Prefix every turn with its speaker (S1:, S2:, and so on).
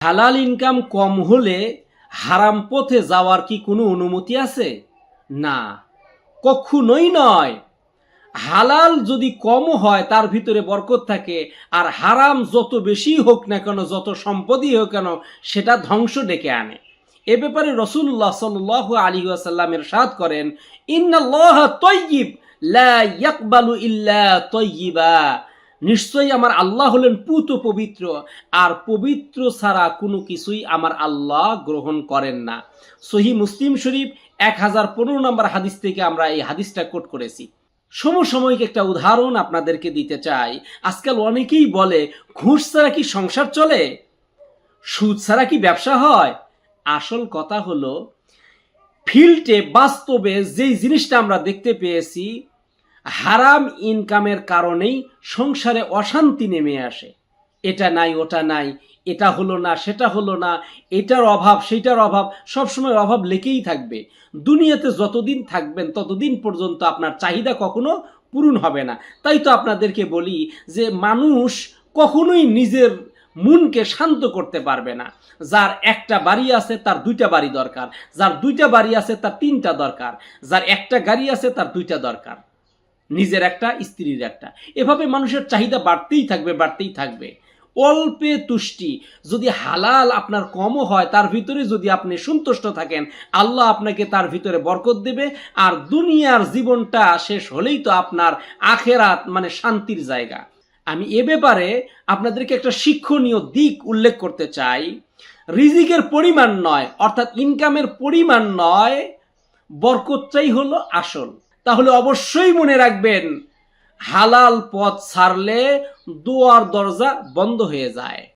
S1: হালাল ইনকাম কম হলে হারাম পথে যাওয়ার কি কোনো অনুমতি আছে? না, কখনোই নয়। হালাল যদি কম হয়, তার ভিতরে বরকত থাকে, আর হারাম যত বেশি হোক না কেন, যত সম্পদই হোক কেন, সেটা ধ্বংস ডেকে আনে। এ ব্যাপারে রসুল্লাহ সাল আলী আসাল্লামের সাদ করেন, ইন্নাল্লাহ তৈয়িব, লা ইয়াকবালু ইল্লা তৈয়িবা। নিশ্চয়ই আমার আল্লাহ হলেন পুত পবিত্র, আর পবিত্র ছাড়া কোনো কিছুই আমার আল্লাহ গ্রহণ করেন না। সহি মুসলিম শরীফ এক হাজার পনেরো নম্বর হাদিস থেকে আমরা এই হাদিসটা কোট করেছি। সমসাময়িক একটা উদাহরণ আপনাদেরকে দিতে চাই। আজকাল অনেকেই বলে, ঘুষ ছাড়া কি সংসার চলে? সুদ ছাড়া কি ব্যবসা হয়? আসল কথা হলো, ফিল্ডে বাস্তবে যেই জিনিসটা আমরা দেখতে পেয়েছি হারাম ইনকামের কারণেই সংসারে অশান্তি নেমে আসে। এটা নাই, ওটা নাই, এটা হলো না, সেটা হলো না, এটার অভাব সেটার অভাব সবসময় অভাব লেগেই থাকবে। দুনিয়াতে যতদিন থাকবেন, ততদিন পর্যন্ত আপনার চাহিদা কখনো পূরণ হবে না। তাই তো আপনাদেরকে বলি যে, মানুষ কখনোই নিজের মনকে শান্ত করতে পারবে না। যার একটা বাড়ি আছে, তার দুইটা বাড়ি দরকার। যার দুইটা বাড়ি আছে, তার তিনটা দরকার। যার একটা গাড়ি আছে, তার দুইটা দরকার। নিজের একটা, স্ত্রীর একটা। এভাবে মানুষের চাহিদা বাড়তেই থাকবে বাড়তেই থাকবে। অল্পে তুষ্টি, যদি হালাল আপনার কমও হয়, তার ভিতরে যদি আপনি সন্তুষ্ট থাকেন, আল্লাহ আপনাকে তার ভিতরে বরকত দেবে। আর দুনিয়ার জীবনটা শেষ হলেই তো আপনার আখেরাত মানে শান্তির জায়গা। আমি এ ব্যাপারে আপনাদেরকে একটা শিক্ষণীয় দিক উল্লেখ করতে চাই। রিজিকের পরিমাণ নয়, অর্থাৎ ইনকামের পরিমাণ নয়, বরকতটাই হলো আসল। তাহলে অবশ্যই মনে রাখবেন হালাল পথ ছাড়লে দুয়ার দরজা বন্ধ হয়ে যায়।